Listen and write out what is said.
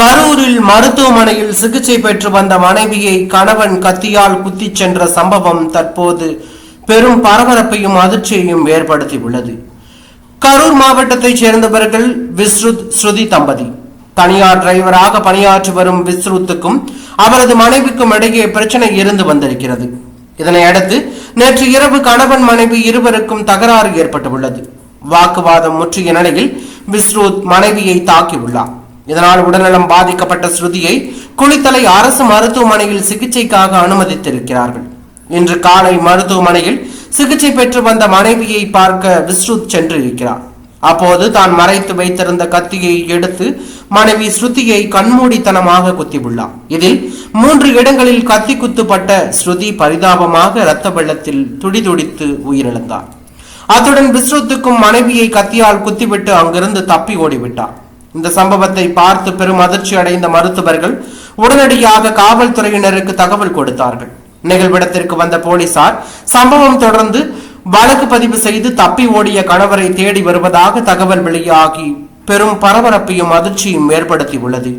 கரூரில் மருத்துவமனையில் சிகிச்சை பெற்று வந்த மனைவியை கணவன் கத்தியால் குத்திச் சென்ற சம்பவம் தற்போது பெரும் பரபரப்பையும் அதிர்ச்சியையும் ஏற்படுத்தியுள்ளது. கரூர் மாவட்டத்தைச் சேர்ந்தவர்கள் விஸ்ருத் ஸ்ருதி தம்பதி. தனியார் டிரைவராக பணியாற்றி வரும் விஸ்ருத்துக்கும் அவரது மனைவிக்கும் இடையே பிரச்சனை இருந்து வந்திருக்கிறது. இதனையடுத்து நேற்று இரவு கணவன் மனைவி இருவருக்கும் தகராறு ஏற்பட்டுள்ளது. வாக்குவாதம் முற்றிய நிலையில் விஸ்ருத் மனைவியை தாக்கியுள்ளார். இதனால் உடல்நலம் பாதிக்கப்பட்ட ஸ்ருதியை குளித்தலை அரசு மருத்துவமனையில் சிகிச்சைக்காக அனுமதித்திருக்கிறார்கள். இன்று காலை மருத்துவமனையில் சிகிச்சை பெற்று வந்த மனைவியை பார்க்க விஸ்ருத் சென்றிருக்கிறார். அப்போது தான் மறைத்து வைத்திருந்த கத்தியை எடுத்து மனைவி ஸ்ருதியை கண்மூடித்தனமாக குத்தியுள்ளார். இதில் மூன்று இடங்களில் கத்தி குத்துப்பட்ட ஸ்ருதி பரிதாபமாக இரத்த வெள்ளத்தில் துடிதுடித்து உயிரிழந்தார். அத்துடன் விஸ்ருத்துக்கும் மனைவியை கத்தியால் குத்திவிட்டு அங்கிருந்து தப்பி ஓடிவிட்டார். இந்த சம்பவத்தை பார்த்து பெரும் அதிர்ச்சி அடைந்த மருத்துவர்கள் உடனடியாக காவல்துறையினருக்கு தகவல் கொடுத்தார்கள். நிகழ்விடத்திற்கு வந்த போலீசார் சம்பவம் தொடர்ந்து வழக்கு பதிவு செய்து தப்பி ஓடிய கணவரை தேடி வருவதாக தகவல் வெளியாகி பெரும் பரபரப்பையும் அதிர்ச்சியும் ஏற்படுத்தியுள்ளது.